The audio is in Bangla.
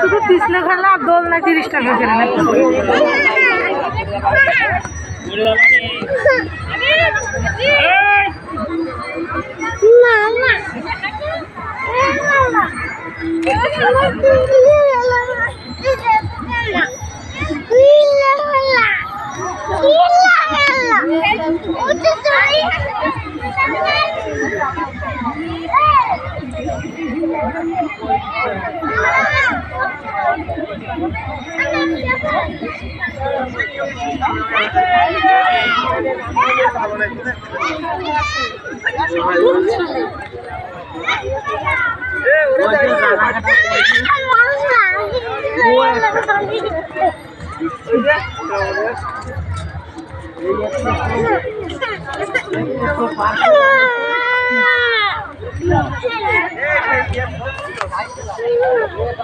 শুধু পিছলে খেলা আর দোল না তিরিশ টাকা করে না Hey!